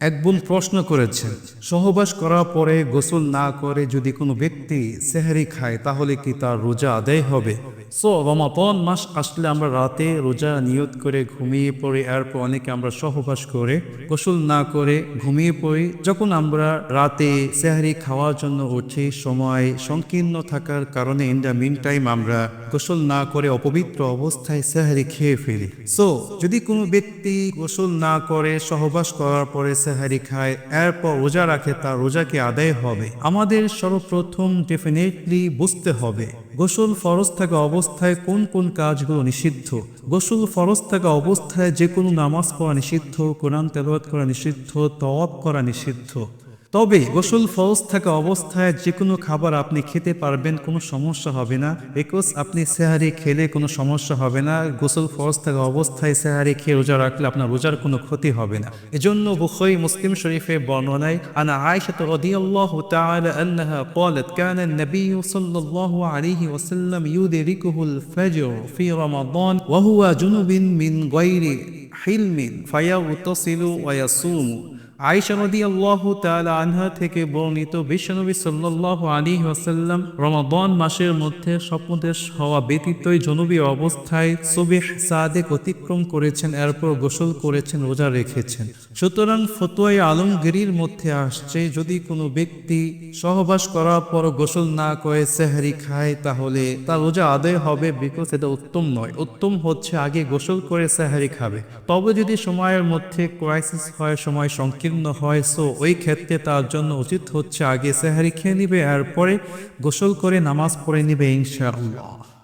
এক বোন প্রশ্ন করেছেন। সহবাস করার পরে গোসল না করে যদি কোনো ব্যক্তি সেহারি খায়, তাহলে কি তার রোজা আদায় হবে? সো রমাপন মাস আসলে আমরা রাতে রোজা নিয়ত করে ঘুমিয়ে পড়ি, এরপর অনেকে আমরা সহবাস করে, গোসল না করে ঘুমিয়ে পড়ি। যখন আমরা রাতে সেহারি খাওয়ার জন্য উঠি, সময় সংকীর্ণ থাকার কারণে ইন দ্য মিন টাইম আমরা গোসল না করে অপবিত্র অবস্থায় সেহারি খেয়ে ফেলি। সো যদি কোনো ব্যক্তি গোসল না করে, সহবাস করার পরে সেহারি খায়, এরপর রোজা রাখে, তার রোজাকে আদায় হবে। আমাদের সর্বপ্রথম ডেফিনেটলি বুঝতে হবে, গোসল ফরজ থাকা অবস্থায় কোন কোন কাজগুলো নিষিদ্ধ? গোসল ফরজ থাকা অবস্থায় যে কোনো নামাজ পড়া নিষিদ্ধ, কোরআন তেলাওয়াত করা নিষিদ্ধ, তওয়াব করা নিষিদ্ধ। তবে গোসল ফরজ থাকা অবস্থায় যে কোনো খাবার আপনি খেতে পারবেন কোনো সমস্যা হবে না বিকজ আপনি সেহারি খেলে কোনো সমস্যা হবে না গোসল ফরজ থাকা অবস্থায় সেহারি খেয়ে রোজা রাখলে আপনার রোজার কোনো ক্ষতি হবে না এজন্য বুখরি মুসলিম শরীফে বর্ণনায় আনা আয়েশা রাদিয়াল্লাহু তাআলা আনহা قالت كان النبي صلى الله عليه وسلم يدركه الفجر في رمضان وهو جنب من غير حلم فيغتسل ويصوم আয়েশা রাদিয়াল্লাহু তাআলা আনহা থেকে বর্ণিত বিশ্বনবী আলাইহি ওয়াসাল্লাম রমাদান মাসের মধ্যে স্বপ্নদেশ হওয়া ব্যতীতই জনবী অবস্থায় সাদেক অতিক্রম করেছেন, এরপর গোসল করেছেন, রোজা রেখেছেন। সুতরাং ফতোয়াই আলমগিরির মধ্যে আসছে, যদি কোনো ব্যক্তি সহবাস করার পর গোসল না করে সেহারি খায়, তাহলে তার রোজা আদায় হবে বিকজ এটা উত্তম নয়। উত্তম হচ্ছে আগে গোসল করে সেহারি খাবে। তবে যদি সময়ের মধ্যে ক্রাইসিস হয়, সময় সংকীর্ণ হয়, সো ওই ক্ষেত্রে তার জন্য উচিত হচ্ছে আগে সেহারি খেয়ে নিবে আর পরে গোসল করে নামাজ পড়ে নিবে, ইনশাআল্লাহ।